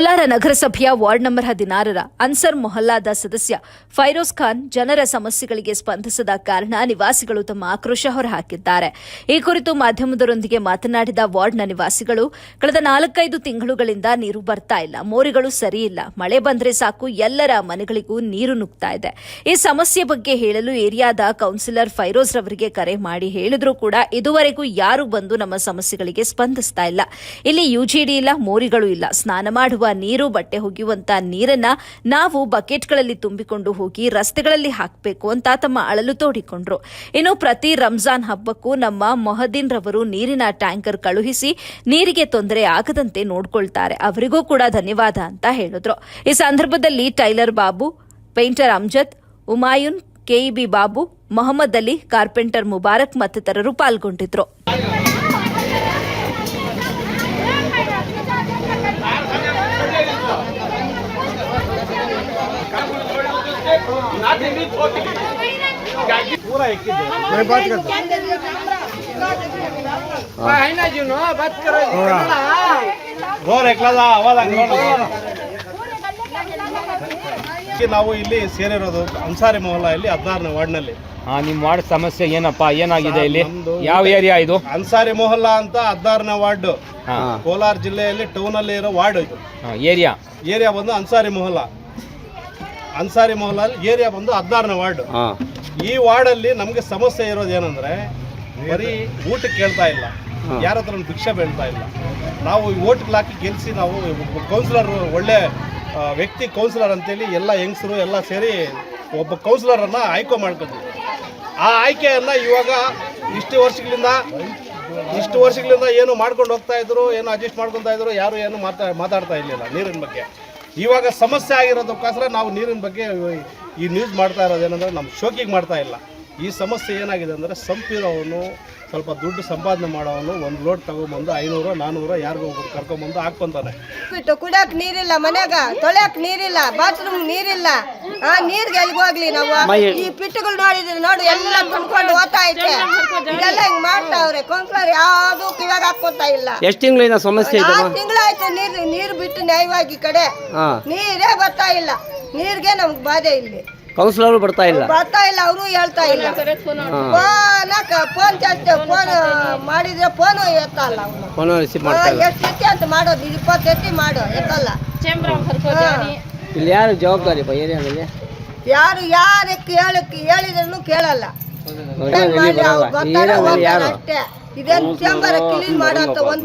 ಕೋಲಾರ ನಗರಸಭೆಯ ward number ಹದಿನಾರರ ಅನ್ಸರ್ ಮೊಹಲ್ಲಾದ ಸದಸ್ಯ ಫೈರೋಜ್ ಖಾನ್ ಜನರ ಸಮಸ್ಯೆಗಳಿಗೆ ಸ್ಪಂದಿಸದ ಕಾರಣ ನಿವಾಸಿಗಳು ತಮ್ಮ ಆಕ್ರೋಶ ಹೊರಹಾಕಿದ್ದಾರೆ. ಈ ಕುರಿತು ಮಾಧ್ಯಮದರೊಂದಿಗೆ ಮಾತನಾಡಿದ ವಾರ್ಡ್ನ ನಿವಾಸಿಗಳು, ಕಳೆದ ನಾಲ್ಕೈದು ತಿಂಗಳುಗಳಿಂದ ನೀರು ಬರ್ತಾ ಇಲ್ಲ, ಮೋರಿಗಳು ಸರಿಯಿಲ್ಲ ಮಳೆ ಬಂದ್ರೆ ಸಾಕು, ಎಲ್ಲರ ಮನೆಗಳಿಗೂ ನೀರು ನುಗ್ತಾ ಇದೆ. ಈ ಸಮಸ್ಯೆ ಬಗ್ಗೆ ಹೇಳಲು ಏರಿಯಾದ ಕೌನ್ಸಿಲರ್ ಫೈರೋಜ್ ರವರಿಗೆ ಕರೆ ಮಾಡಿ ಹೇಳಿದ್ರೂ ಕೂಡ ಇದುವರೆಗೂ ಯಾರು ಬಂದು ನಮ್ಮ ಸಮಸ್ಯೆಗಳಿಗೆ ಸ್ಪಂದಿಸ್ತಾ ಇಲ್ಲ. ಇಲ್ಲಿ ಯುಜಿಡಿ ಇಲ್ಲ, ಮೋರಿಗಳು ಇಲ್ಲ, ಸ್ನಾನ ಮಾಡುವ ನೀರು ಬಟ್ಟೆ ಒಗೆಯುವಂತ ನೀರನ್ನ ನಾವು ಬಕೆಟ್ಗಳಲ್ಲಿ ತುಂಬಿಕೊಂಡು ಹೋಗಿ ರಸ್ತೆಗಳಲ್ಲಿ ಹಾಕಬೇಕು ಅಂತ ತಮ್ಮ ಅಳಲು ತೋಡಿಕೊಂಡ್ರು. ಇನ್ನು ಪ್ರತಿ ರಂಜಾನ್ ಹಬ್ಬಕ್ಕೂ ನಮ್ಮ ಮೊಹದ್ದೀನ್ ರವರು ನೀರಿನ ಟ್ಯಾಂಕರ್ ಕಳುಹಿಸಿ ನೀರಿಗೆ ತೊಂದರೆ ಆಗದಂತೆ ನೋಡ್ಕೊಳ್ತಾರೆ. ಅವರಿಗೂ ಕೂಡ ಧನ್ಯವಾದ ಅಂತ ಹೇಳಿದ್ರು. ಈ ಸಂದರ್ಭದಲ್ಲಿ tailor Babu, painter Amjad Humayun KEB Babu, Mohammed Ali, carpenter Mubarak ಮತ್ತಿತರರು ಪಾಲ್ಗೊಂಡಿದ್ರು. पूरा एक ही दे मैं बात करता ರೋರ್ ಎಕ್ಲದ ಅವಾಗ ನಾವು ಇಲ್ಲಿ ಸೇರಿರೋದು ಅನ್ಸಾರಿ ಮೊಹಲ್ಲಾ ಇಲ್ಲಿ ಹದಿನಾರನೇ ವಾರ್ಡ್ನಲ್ಲಿ ಹಾ ನಿಮ್ಮ ವಾರ್ಡ್ ಸಮಸ್ಯೆ ಏನಪ್ಪಾ ಏನಾಗಿದೆ ಇಲ್ಲಿ ನಮ್ದು ಯಾವ ಏರಿಯಾ ಇದು ಅನ್ಸಾರಿ ಮೊಹಲ್ಲಾ ಅಂತ ಹದಿನಾರನೇ ವಾರ್ಡ್ ಹಾ ಕೋಲಾರ ಜಿಲ್ಲೆಯಲ್ಲಿ ಟೌನ್ ಅಲ್ಲಿ ಇರೋ ವಾರ್ಡ್ ಇದು ಏರಿಯಾ ಏರಿಯಾ ಬಂದು ಅನ್ಸಾರಿ ಮೊಹಲ್ಲಾ ಅನ್ಸಾರಿ ಮೊಹಲ್ಲಾಲ್ ಏರಿಯಾ ಬಂದು ಹದಿನಾರನೇ ವಾರ್ಡ್. ಈ ವಾರ್ಡಲ್ಲಿ ನಮಗೆ ಸಮಸ್ಯೆ ಇರೋದು ಏನಂದ್ರೆ ಬರೀ ಊಟಕ್ಕೆ ಕೇಳ್ತಾ ಇಲ್ಲ. ಯಾರ ಹತ್ರ ಭಿಕ್ಷೆ ಬೀಳ್ತಾ ಇಲ್ಲ. ನಾವು ಓಟ್ಗೆ ಹಾಕಿ ಗೆಲ್ಸಿ ನಾವು ಕೌನ್ಸಿಲರ್ ಒಳ್ಳೆ ವ್ಯಕ್ತಿ ಕೌನ್ಸಿಲರ್ ಅಂತೇಳಿ ಎಲ್ಲ ಹೆಂಗಸರು ಎಲ್ಲ ಸೇರಿ ಒಬ್ಬ ಕೌನ್ಸಿಲರನ್ನು ಆಯ್ಕೆ ಮಾಡ್ಕೊಂಡ್ವಿ. ಆ ಆಯ್ಕೆಯನ್ನು ಇವಾಗ ಇಷ್ಟು ವರ್ಷಗಳಿಂದ ಇಷ್ಟು ವರ್ಷಗಳಿಂದ ಏನು ಮಾಡ್ಕೊಂಡು ಹೋಗ್ತಾ ಇದ್ರು ಏನು ಅಡ್ಜಸ್ಟ್ ಮಾಡ್ಕೊತಾ ಇದ್ರು ಯಾರು ಏನು ಮಾತಾ ಮಾತಾಡ್ತಾ ಇರಲಿಲ್ಲ ನೀರಿನ ಬಗ್ಗೆ. ಇವಾಗ ಸಮಸ್ಯೆ ಆಗಿರೋದಕ್ಕೋಸ್ಕರ ನಾವು ನೀರಿನ ಬಗ್ಗೆ ಈ ನ್ಯೂಸ್ ಮಾಡ್ತಾ ಇರೋದು ಏನಂದ್ರೆ ನಮ್ಮ ಶೋಕಿಗೆ ಮಾಡ್ತಾ ಇಲ್ಲ. ಈ ಸಮಸ್ಯೆ ಏನಾಗಿದೆ ಅಂದರೆ ಸಂಪಿರೋವನು ಸ್ವಲ್ಪ ದುಡ್ಡು ಸಂಪಾದನೆ ಮಾಡೋವನು ಒಂದು ಲೋಡ್ ತಗೊಂಬಂದು ಐನೂರು ನಾನ್ನೂರು ಯಾರಿಗೋ ಒಬ್ರು ಕರ್ಕೊಂಬಂದು ಹಾಕ್ಕೊಂತಾನೆ. ಬಿಟ್ಟು ಕುಡಿಯಕ್ ನೀರಿಲ್ಲ ಮನ್ಯಾಗ ತೊಳೆಯಕ್ಕೆ ನೀರಿಲ್ಲ ಬಾತ್ರೂಮ್ ನೀರಿಲ್ಲ. ಆ ನೀರ್ಗೆ ಎಲ್ಲಿಗೆ ಹೋಗ್ಲಿ ನಾವು? ಈ ಪಿಟ್ಟುಗಳು ನೋಡಿದ್ರೆ ನೋಡು ಎಲ್ಲ ತುಂಬ್ಕೊಂಡು ಓದ್ತಾ ಐತೆ. ಇದೆಲ್ಲ ಹಿಂಗ್ ಮಾಡ್ತಾವ್ರೆ ಕೊಂಕ್ಲರ್ ಯಾವ್ದು ಕಿವಾಗ ಹಾಕೋತಾ ಇಲ್ಲ. ಎಷ್ಟು ತಿಂಗಳಿಂದ ಸಮಸ್ಯೆ ಇದೆ ಆರು ತಿಂಗಳಾಯ್ತು ನೀರು ನೀರು ಬಿಟ್ಟು ನ್ಯಾಯವಾಗಿ ಈ ಕಡೆ. ನೀರೇ ಬರ್ತಾ ಇಲ್ಲ. ನೀರ್ಗೆ ನಮ್ಗೆ ಬಾಧೆ ಇಲ್ಲಿ. ಕೌನ್ಸಿಲರ್ ಬರ್ತಾ ಇಲ್ಲ. ಬರ್ತಾ ಇಲ್ಲ ಅವರು ಹೇಳ್ತಾ ಇಲ್ಲ. ಫೋನ್ ಫೋನ್ ಜಾಸ್ತಿ ಫೋನ್ ಮಾಡಿದ್ರೆ ಫೋನು ಎತ್ತಲ್ಲ ಫೋನ್ ರಿಸೀವ್ ಮಾಡ್ತಾ ಇಲ್ಲ. ಎಷ್ಟು ಸತಿ ಅಂತ ಮಾಡೋದು ಇಪ್ಪತ್ತು ಸತಿ ಮಾಡು ಎತ್ತಲ್ಲ. ಇಲ್ಲಿ ಯಾರು ಜವಾಬ್ದಾರಿ ಬಾ ಏರಿಯಾದಲ್ಲಿ ಯಾರು ಯಾರು ಕೇಳಕ್ಕೆ ಹೇಳಿದ್ರು ಕೇಳಲ್ಲ. ಅಷ್ಟೇ. ಇದೇನು ಚೇಂಬರ್ ಕ್ಲೀನ್ ಮಾಡೋ ಅಂತ ಒಂದು